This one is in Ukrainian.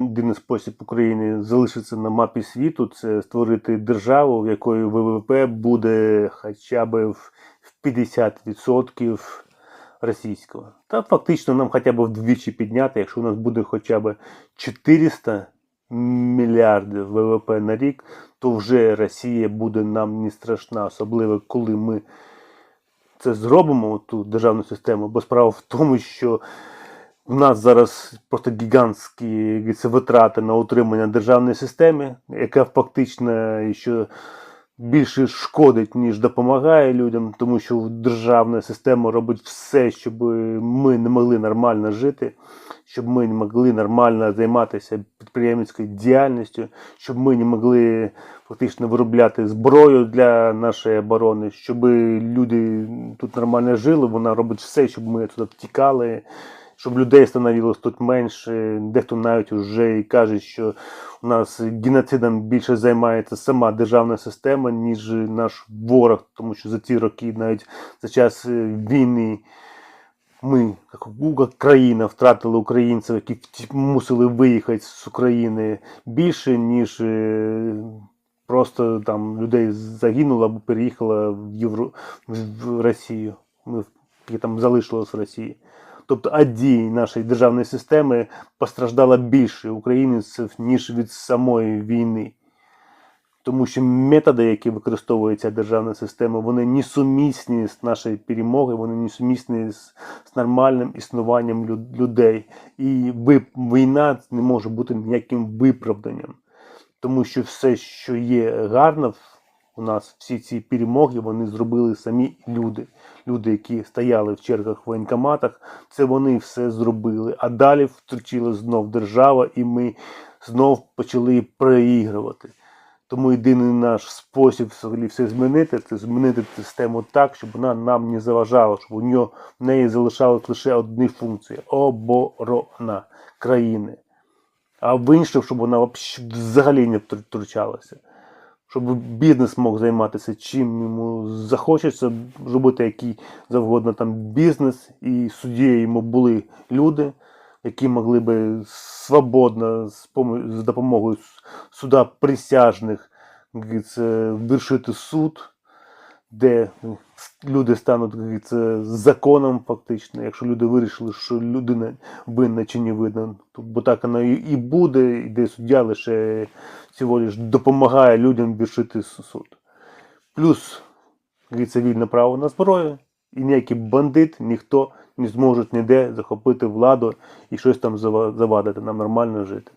Єдиний спосіб України залишитися на мапі світу це створити державу, в якої ВВП буде хоча б в в 50% російського. Та фактично нам хоча б вдвічі підняти, якщо у нас буде хоча б 400 мільярдів ВВП на рік, то вже Росія буде нам не страшна, особливо коли ми це зробимо, ту державну систему. Бо справа в тому, що у нас зараз просто гігантські говориться, витрати на утримання державної системи, яка фактично ще більше шкодить, ніж допомагає людям, тому що державна система робить все, щоб ми не могли нормально жити, щоб ми не могли нормально займатися підприємницькою діяльністю, щоб ми не могли фактично виробляти зброю для нашої оборони, щоб люди тут нормально жили. Вона робить все, щоб ми туди втікали щоб людей становилось тут менше. Дехто навіть вже і каже, що у нас геноцидом більше займається сама державна система, ніж наш ворог, тому що за ці роки, навіть за час е, війни, ми, як країна, втратили українців, які мусили виїхати з України більше, ніж е, просто там людей загинуло або переїхало в Євро... в Росію. Ми там залишилось в Росії. Тобто дій нашої державної системи постраждало більше українців, ніж від самої війни. Тому що методи, які використовує ця державна система, вони несумісні з нашою перемогою, вони несумісні з, з нормальним існуванням лю- людей. І війна не може бути ніяким виправданням. Тому що все, що є гарно у нас, всі ці перемоги, вони зробили самі люди. Люди, які стояли в чергах в воєнкоматах, це вони все зробили. А далі втручила знов держава, і ми знов почали проігрувати. Тому єдиний наш спосіб все змінити це змінити систему так, щоб вона нам не заважала, щоб у нього в неї залишалась лише одні функції оборона країни. А в інше, щоб вона взагалі не втру- втручалася. Щоб бізнес мог займатися чим йому захочеться, робити який завгодно там бізнес, і суддєю йому були люди, які могли би свободно з, допомогою суда присяжних вирішити суд, де люди стануть говориться, законом фактично, якщо люди вирішили, що людина винна чи не винна, бо так воно і буде, і де суддя лише всього лиш допомагає людям с- суд. Плюс говориться, вільне право на зброю, і ніякий бандит, ніхто не зможе ніде захопити владу і щось там завадити нам нормально жити.